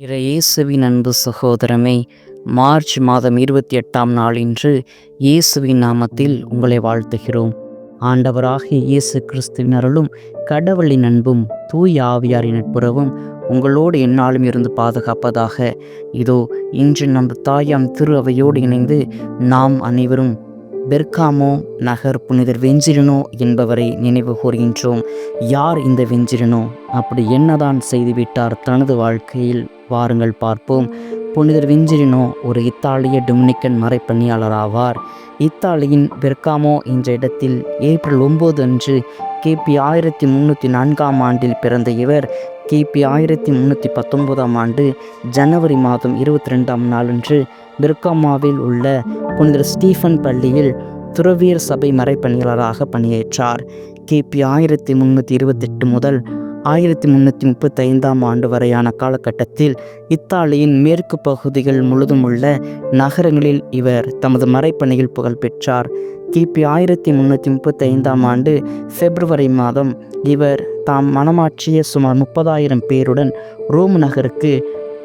இறை இயேசுவின் அன்பு சகோதரமே மார்ச் மாதம் இருபத்தி எட்டாம் நாள் இன்று இயேசுவின் நாமத்தில் உங்களை வாழ்த்துகிறோம். ஆண்டவராகிய இயேசு கிறிஸ்துவின் அருளும் கடவுளின் அன்பும் தூய் ஆவியாரின் நட்புறவும் உங்களோடு என்னாலும் இருந்து பாதுகாப்பதாக. இதோ இன்று நம் தாயாம் திரு அவையோடு இணைந்து நாம் அனைவரும் பெர்காமோ நகர் புனிதர் வெஞ்சிரனோ என்பவரை நினைவு கூறுகின்றோம் யார் இந்த வெஞ்சிரனோ? அப்படி என்னதான் செய்துவிட்டார் தனது வாழ்க்கையில்? வாருங்கள் பார்ப்போம். புனிதர் வெஞ்சிரினோ ஒரு இத்தாலிய டொமினிக்கன் மறைப்பணியாளர் ஆவார் இத்தாலியின் பெர்காமோ என்ற இடத்தில் ஏப்ரல் ஒன்பது அன்று கிபி ஆயிரத்தி முந்நூற்றி நான்காம் ஆண்டில் பிறந்த இவர் கிபி ஆயிரத்தி முந்நூற்றி பத்தொன்பதாம் ஆண்டு ஜனவரி மாதம் இருபத்தி ரெண்டாம் நாளன்று பிர்காமாவில் உள்ள புனிதர் ஸ்டீஃபன் பள்ளியில் துறவியர் சபை மறைப்பணியாளராக பணியேற்றார். கிபி ஆயிரத்தி முந்நூற்றி இருபத்தெட்டு முதல் ஆயிரத்தி முந்நூற்றி முப்பத்தைந்தாம் ஆண்டு வரையான காலகட்டத்தில் இத்தாலியின் மேற்கு பகுதிகள் முழுதும் உள்ள நகரங்களில் இவர் தமது மறைப்பணியில் புகழ்பெற்றார். கிபி ஆயிரத்தி முந்நூற்றி முப்பத்தி ஐந்தாம் ஆண்டு பிப்ரவரி மாதம் இவர் தாம் மனமாற்றிய சுமார் முப்பதாயிரம் பேருடன் ரோம் நகருக்கு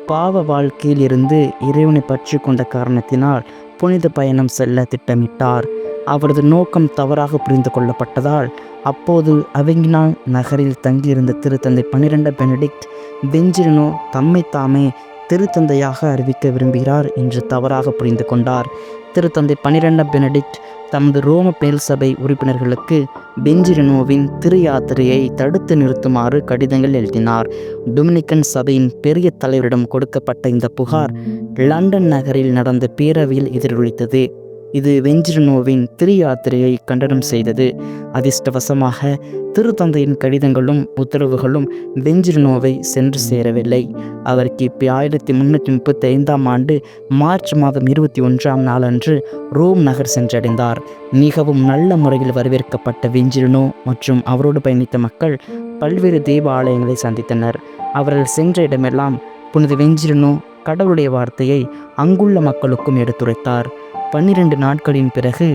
பாவ வாழ்க்கையில் இருந்து இறைவனை பற்றி கொண்ட காரணத்தினால் புனித பயணம் செல்ல திட்டமிட்டார். அவரது நோக்கம் தவறாக புரிந்து கொள்ளப்பட்டதால் அப்போது அவங்கினான் நகரில் தங்கியிருந்த திருத்தந்தை பன்னிரெண்ட பெனடிக்ட் பெஞ்சிரனோ தம்மை தாமே திருத்தந்தையாக அறிவிக்க விரும்புகிறார் என்று தவறாக புரிந்து கொண்டார். திருத்தந்தை பனிரெண்ட பெனடிக்ட் தமது ரோம பேல் சபை உறுப்பினர்களுக்கு பெஞ்சிரினோவின் திரு யாத்திரையை தடுத்து நிறுத்துமாறு கடிதங்கள் எழுதினார். டொமினிக்கன் சபையின் பெரிய தலைவரிடம் கொடுக்கப்பட்ட இந்த புகார் லண்டன் நகரில் நடந்த பேரவையில் எதிரொலித்தது. இது வெஞ்சிரனோவின் திரு யாத்திரையை கண்டனம் செய்தது. அதிர்ஷ்டவசமாக திருத்தந்தையின் கடிதங்களும் உத்தரவுகளும் வெஞ்சிரனோவை சென்று சேரவில்லை. அவர் கிபி ஆயிரத்தி முன்னூற்றி முப்பத்தி ஐந்தாம் ஆண்டு மார்ச் மாதம் இருபத்தி ஒன்றாம் நாளன்று ரோம் நகர் சென்றடைந்தார். மிகவும் நல்ல முறையில் வரவேற்கப்பட்ட வெஞ்சிரனோ மற்றும் அவரோடு பயணித்த மக்கள் பல்வேறு தெய்வ ஆலயங்களை சந்தித்தனர். அவர்கள் சென்ற இடமெல்லாம் புனித வெஞ்சிரனோ கடவுளுடைய வார்த்தையை அங்குள்ள மக்களுக்கும் எடுத்துரைத்தார். பன்னிரண்டு நாட்களின் பிறகு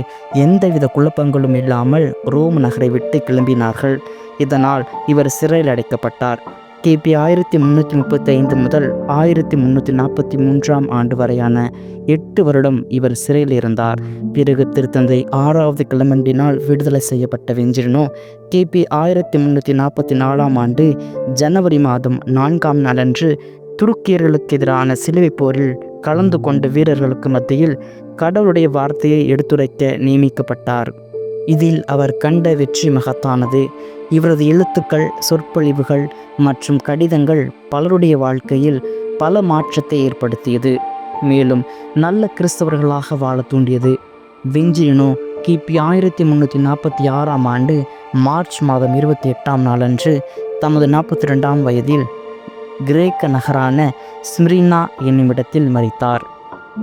எந்தவித குழப்பங்களும் இல்லாமல் ரோம் நகரை விட்டு கிளம்பினார்கள். இதனால் இவர் சிறையில் அடைக்கப்பட்டார். கிபி ஆயிரத்தி முந்நூற்றி முப்பத்தி ஐந்து முதல் ஆயிரத்தி முந்நூற்றி நாற்பத்தி மூன்றாம் ஆண்டு வரையான எட்டு வருடம் இவர் சிறையில் இருந்தார். பிறகு திருத்தந்தை ஆறாவது கிளமண்டினால் விடுதலை செய்யப்பட்ட வெஞ்சிரனோ கிபி ஆயிரத்தி முந்நூற்றி நாற்பத்தி நாலாம் ஆண்டு ஜனவரி மாதம் நான்காம் நாளன்று துருக்கியர்களுக்கு எதிரான சிலுவை போரில் கலந்து கொண்ட வீரர்களுக்கு மத்தியில் கடவுளுடைய வார்த்தையை எடுத்துரைக்க நியமிக்கப்பட்டார். இதில் அவர் கண்ட வெற்றி மகத்தானது. இவரது எழுத்துக்கள் சொற்பொழிவுகள் மற்றும் கடிதங்கள் பலருடைய வாழ்க்கையில் பல மாற்றத்தை ஏற்படுத்தியது. மேலும் நல்ல கிறிஸ்தவர்களாக வாழ தூண்டியது. வெஞ்சினோ கிபி ஆயிரத்தி முந்நூற்றி நாற்பத்தி ஆறாம் ஆண்டு மார்ச் மாதம் இருபத்தி எட்டாம் நாளன்று தமது நாற்பத்தி ரெண்டாம் வயதில் கிரேக்க நகரான ஸ்மிரினா என்னுமிடத்தில் மறித்தார்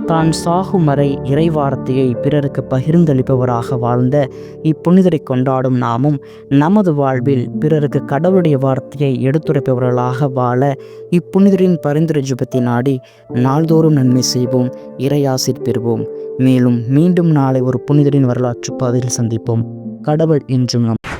தான் சாகும் வரை இறைவார்த்தையை பிறருக்கு பகிர்ந்தளிப்பவராக வாழ்ந்த இப்புனிதரை கொண்டாடும் நாமும் நமது வாழ்வில் பிறருக்கு கடவுளுடைய வார்த்தையை எடுத்துரைப்பவர்களாக வாழ இப்புனிதரின் பரிந்துரை ஜுபத்தை நாடி நாள்தோறும் நன்மை செய்வோம் இறையாசிர் பெறுவோம். மேலும் மீண்டும் நாளை ஒரு புனிதரின் வரலாற்று பாதையில் சந்திப்போம். கடவுள் என்றும் நம்